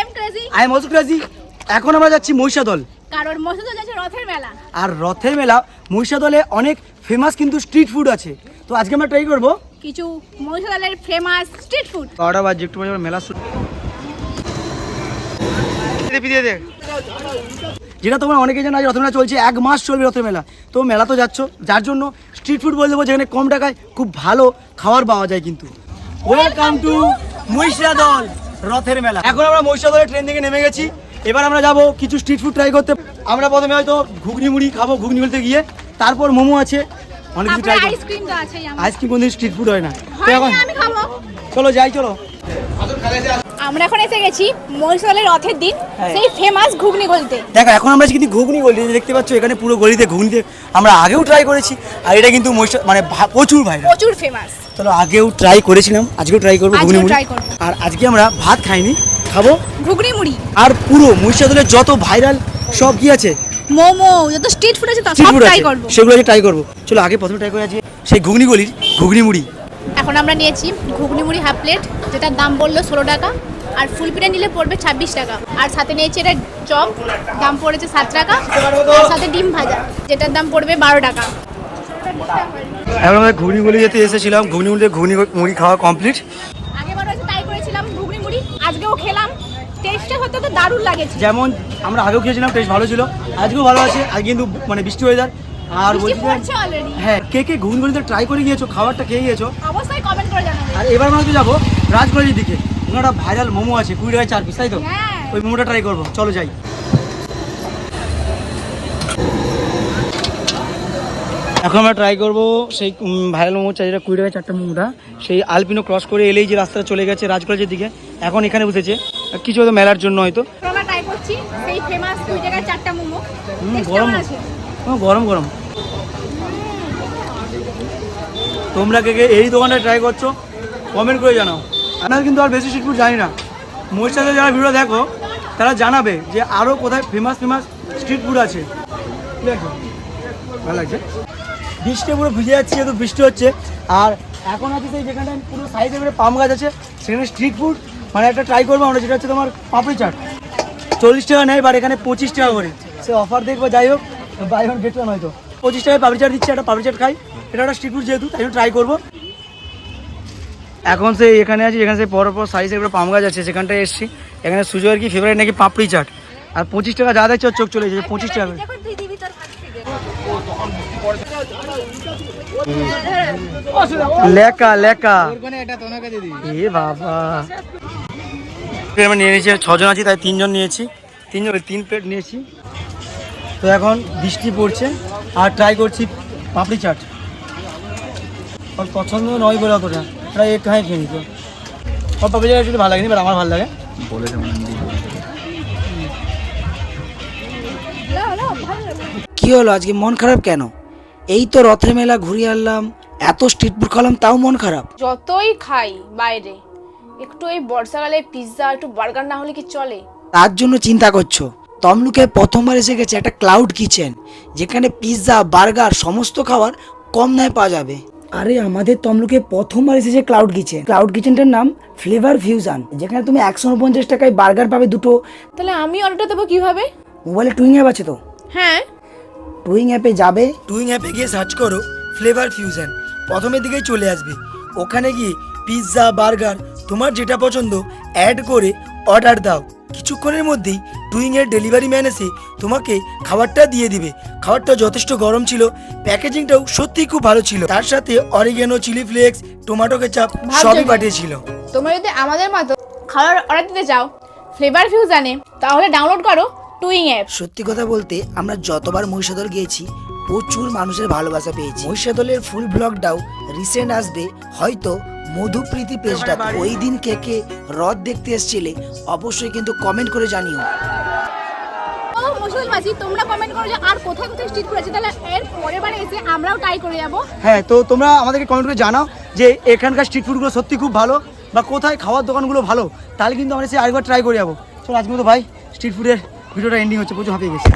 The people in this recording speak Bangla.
Am crazy I am also crazy এখন আমরা যাচ্ছি মহিষাদল। কারণ মসজিদ যাচ্ছে রথের মেলা। আর রথের মেলা মহিষাদলে অনেক ফেমাস কিন্তু স্ট্রিট ফুড আছে। তো আজকে আমরা ট্রাই করব। কিছু মহিষাদলের ফেমাস স্ট্রিট ফুড বারোটা বাজে একটু পরে মেলা শুরু। যেটা তোমার অনেকে জানা রথ মেলা চলছে এক মাস চলবে রথের মেলা। তো মেলা তো যাচ্ছ যার জন্য স্ট্রিট ফুড বলে দেবো যেখানে কম টাকায় খুব ভালো খাবার পাওয়া যায় কিন্তু। ওয়েলকাম টু মহিষাদল। রথের মেলা। এখন আমরা মহিষাদলের ট্রেন থেকে নেমে গেছি। এবার আমরা যাব কিছু স্ট্রিট ফুড ট্রাই করতে। আমরা প্রথমে হয়তো ঘুগনি মুড়ি খাব ঘুগনি মুড়িতে গিয়ে। তারপর মোমো আছে। অনেক কিছু ট্রাই করব। আইসক্রিম তো আছেই আইসক্রিম কোনদিন স্ট্রিট ফুড হয় না। তো এখন চলো যাই চলো। আমরা এখন এসে গেছি মহিষাদলের রথের দিন হ্যাঁ। সেই ফেমাস ঘুগনি গলিতে। দেখো এখন আমরা কিন্তু ঘুগনি গলি দেখতে পাচ্ছ এখানে পুরো গলিতে ঘুগনিতে আমরা আগেও ট্রাই করেছি আর এটা কিন্তু মহিষা- মানে প্রচুর ভাইরাল প্রচুর ফেমাস চলো আগেও ট্রাই করেছিলাম আজকেও ট্রাই করব ঘুগনি মুড়ি। আর আজকে আমরা ভাত খাইনি খাব। ঘুগনি মুড়ি। আর পুরো মহিষাদলের যত ভাইরাল সব কি আছে? মোমো যত স্ট্রিট ফুড আছে সব ট্রাই করব। সেগুলো আজকে ট্রাই করব। চলো আগে প্রথমে ট্রাই করে আছে সেই ঘুগনি গলির ঘুগনি মুড়ি। এখন আমরা নিয়েছি ঘুগনি মুড়ি হাফ প্লেট যেটার দাম বলল ষোলো টাকা আর ফুল পিঠা নিলে পড়বে ছাব্বিশ টাকা। আর সাথে নিয়েছি এটা চপ দাম পড়েছে সাত টাকা আর সাথে ডিম ভাজা যেটার দাম পড়বে বারো টাকা। এখন আমরা ঘুগনি গলি যেতে এসেছিলাম ঘুগনি মুড়িতে ঘুগনি মুড়ি খাওয়া কমপ্লিট আগেবার হচ্ছে তাই করেছিলাম ঘুগনি মুড়ি আজকেও খেলাম টেস্টটা হতে তো দারুণ লাগেছে। যেমন আমরা আগেও খেয়েছিলাম টেস্ট ভালো ছিল আজকেও ভালো আছে আজকে কিন্তু মানে বৃষ্টি ওয়েদার আর। হ্যাঁ কে কে ঘুগনি গলিতে ট্রাই করে গিয়েছো খাবারটা খেয়ে গিয়েছো? অবশ্যই কমেন্ট করে জানাবে। আর এবার আমরা তো যাব রাজগঞ্জের দিকে। ওখানে একটা ভাইরাল মোমো আছে কুড়ি টাকায় চার পিস তাই তো? হ্যাঁ। ওই মোমোটা ট্রাই করব। চলো যাই। এখন আমরা ট্রাই করব সেই ভাইরাল মোমো চাই যেটা কুড়ি টাকায় চারটা মোমোটা। সেই আলপিনো ক্রস করে এলেই যে রাস্তাটা চলে গেছে রাজকলেজের দিকে এখন এখানে বসেছে। কিছু হয়তো মেলার জন্য হয়তো। আমরা ট্রাই করছি সেই ফেমাস দুই জায়গায় চারটা মোমো। গরম আছে? গরম গরম। তোমরা কে কে এই দোকানটা ট্রাই করছ কমেন্ট করে জানাও। আমরা কিন্তু আর বেশি স্ট্রিট ফুড জানি না। মহিষাদের যারা ভিডিও দেখো, তারা জানাবে যে আরও কোথায় ফেমাস ফেমাস স্ট্রিট ফুড আছে। ভালো লাগছে? বৃষ্টি পুরো ভিজে যাচ্ছে, যেহেতু বৃষ্টি হচ্ছে। আর এখন আছে সেই যেখানে পুরো সাইডে করে পাম গাছ আছে, সেখানে স্ট্রিট ফুড মানে একটা ট্রাই করব আমরা, যেটা হচ্ছে তোমার পাপড়ি চাট। চল্লিশ টাকা নেয় বাট এখানে পঁচিশ টাকা করে। সে অফার দেখব, যাই হোক। বাই ওয়ান গেট ওয়ান হয়তো। পঁচিশ টাকায় পাপড়ি চাট দিচ্ছে একটা পাপড়ি চাট খাই। এটা একটা স্ট্রিট ফুড যেহেতু তাই জন্য ট্রাই করব। এখন সে এখানে আছি যেখানে সে পর পর সাইজের একটা পাম গাছ আছে সেখানটায় এসেছি। এখানে সুজয়ের কি ফেভারিট নাকি পাপড়ি চাট? আর পঁচিশ টাকা যা দেখছে চোখ চলে যাচ্ছে পঁচিশ টাকা। করে। লেকা লেকা। এ বাবা। নিয়ে নিয়েছি ছজন আছি তাই তিনজন নিয়েছি। তিনজন তিন প্লেট নিয়েছি। তো এখন বৃষ্টি পড়ছে আর ট্রাই করছি পাপড়ি চাট। ওর পছন্দ নয় বলে অতটা। ওরা এক খাই খেয়ে নিত ওর পাপড়ি চাট একটু ভালো লাগেনি বাট আমার ভালো লাগে। কি হলো? আজকে মন খারাপ কেন? এই তো রথের মেলা ঘুরিয়ে আনলাম এত স্ট্রিট ফুড খালাম তাও মন খারাপ। যতই খাই বাইরে একটু এই বর্ষাকালে পিৎজা একটু বার্গার না হলে কি চলে? তার জন্য চিন্তা করছ? তমলুকে প্রথমবার এসে গেছে একটা ক্লাউড কিচেন যেখানে পিৎজা বার্গার সমস্ত খাবার কম দামে পাওয়া যাবে। আরে আমাদের তমলুকে প্রথমবার এসেছে ক্লাউড কিচেন ক্লাউড কিচেনটার নাম ফ্লেভার ফিউশন যেখানে তুমি একশো উনপঞ্চাশ টাকায় বার্গার পাবে দুটো। তাহলে আমি অর্ডারটা দেবো কীভাবে? মোবাইলে টুইং অ্যাপ আছে তো? হ্যাঁ। টুইং অ্যাপে যাবে। টুইং অ্যাপে গিয়ে সার্চ করো ফ্লেভার ফিউশন প্রথমের দিকেই চলে আসবে। ওখানে গিয়ে পিৎজা বার্গার তোমার যেটা পছন্দ অ্যাড করে অর্ডার দাও। কিছুক্ষণের মধ্যেই টুইং এর ডেলিভারি ম্যান এসে তোমাকে খাবারটা দিয়ে দিবে। খাবারটা যথেষ্ট গরম ছিল প্যাকেজিংটাও সত্যিই খুব ভালো ছিল। তার সাথে oregano chilli flakes tomato ketchup সবই পাঠিয়েছিল। তোমরা যদি আমাদের মতো খাবার অর্ডার দিতে চাও ফ্লেভার ফিউজানে তাহলে ডাউনলোড করো টুইং অ্যাপ সত্যি কথা বলতে আমরা যতবার মহিষাদল গিয়েছি প্রচুর মানুষের ভালোবাসা পেয়েছি। মহিষাদলের ফুল ব্লগটাও রিসেন্ট আসবে হয়তো মধুপ্রীতি পেজটা ওই দিন কে কে রথ দেখতে এসেছিলে অবশ্যই কিন্তু কমেন্ট করে জানিও। ও মাসি তোমরা কমেন্ট করো যে আর কোথায় কোথায় তাহলে এর পরের এসে আমরাও ট্রাই করে হ্যাঁ তো তোমরা আমাদেরকে কমেন্ট করে জানাও যে এখানকার স্ট্রিট ফুডগুলো সত্যি খুব ভালো বা কোথায় খাওয়ার দোকানগুলো ভালো, তাহলে কিন্তু আমরা সে আরেকবার ট্রাই করে যাব। চলো, আজকে মতো ভাই স্ট্রিট ফুডের ভিডিওটা এন্ডিং হচ্ছে, প্রচুর হাঁপিয়ে গেছি।